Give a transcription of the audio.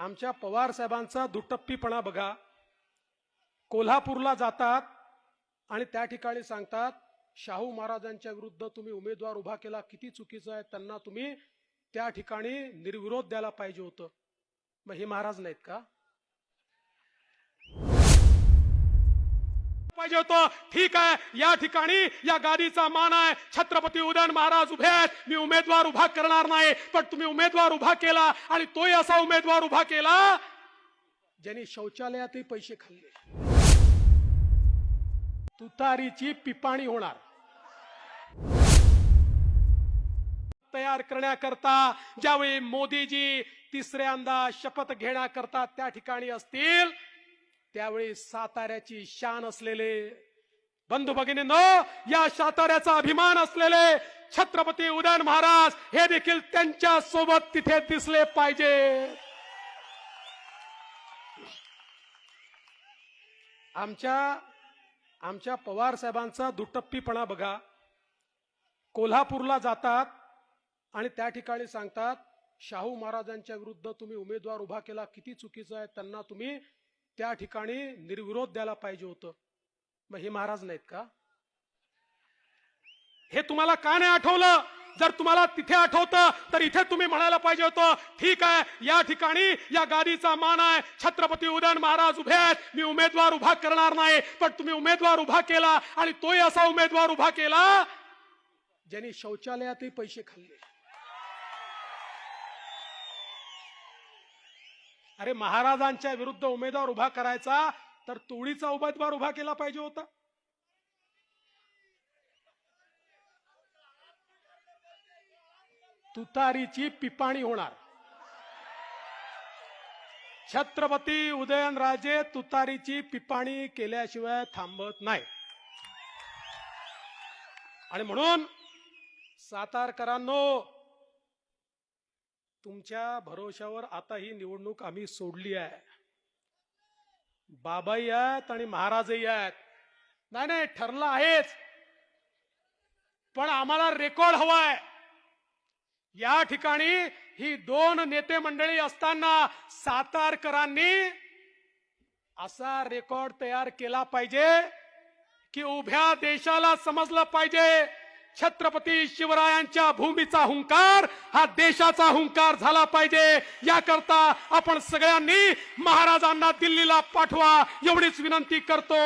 आमच्या पवार साहेबांचा दुटप्पीपणा बघा. कोल्हापूरला जातात आणि त्या ठिकाणी सांगतात शाहू महाराजांच्या विरुद्ध तुम्ही उमेदवार उभा केला किती चुकीचं आहे त्यांना तुम्ही त्या ठिकाणी निर्विरोध द्यायला पाहिजे होतं. मग हे महाराज नाहीत का? पाहिजे होतो. ठीक आहे या ठिकाणी या गादीचा मान आहे. छत्रपती उदयन महाराज उभे आहेत. मी उमेदवार उभा करणार नाही पण तुम्ही उमेदवार उभा केला आणि तोही असा उमेदवार उभा केला ज्यांनी शौचालयातही पैसे खाल्ले. तुतारीची पिपाणी होणार. तयार करण्याकरता ज्यावेळी मोदीजी तिसऱ्यांदा शपथ घेण्याकरता त्या ठिकाणी असतील त्यावेळी साताऱ्याची शान असलेले बंधू भगिनींनो या साताऱ्याचा अभिमान असलेले छत्रपती उदयन महाराज हे देखील त्यांच्यासोबत तिथे दिसले पाहिजे. आमच्या आमच्या पवार साहेबांचा दुटप्पीपणा बघा. कोल्हापूरला जातात आणि त्या ठिकाणी सांगतात शाहू महाराजांच्या विरुद्ध तुम्ही उमेदवार उभा केला किती चुकीचं आहे त्यांना तुम्ही त्या ठिकाणी निर्विरोध द्यायला पाहिजे होतं. मग हे महाराज नाहीत का? हे तुम्हाला का नाही आठवलं? जर तुम्हाला तिथे आठवतं तर इथे तुम्ही म्हणायला पाहिजे होतं ठीक आहे या ठिकाणी या गादीचा मान आहे. छत्रपती उदयन महाराज उभे आहेत. मी उमेदवार उभा करणार नाही पण तुम्ही उमेदवार उभा केला आणि तोही असा उमेदवार उभा केला ज्यांनी शौचालयातही पैसे खाल्ले. अरे महाराजांच्या विरुद्ध उमेदवार उभा करायचा तर तोडीचा उमेदवार उभा केला पाहिजे होता. तुतारीची पिपाणी होणार. छत्रपती उदयनराजे तुतारीची पिपाणी केल्याशिवाय थांबत नाही. आणि म्हणून सातारकरांनो तुमच्या भरोशावर आता ही निवडणूक आम्ही सोडली आहे. बाबाई आहेत आणि महाराजही आहेत. नाही नाही ठरलं आहेच. पण आम्हाला रेकॉर्ड हवाय. या ठिकाणी ही दोन नेते मंडळी असताना सातारकरांनी असा रेकॉर्ड तयार केला पाहिजे की उभ्या देशाला समजलं पाहिजे. छत्रपती शिवरायांच्या भूमीचा हुंकार हा देशाचा हुंकार झाला पाहिजे. याकरता आपण सगळ्यांनी महाराजांना दिल्लीला पाठवा एवढीच विनंती करतो.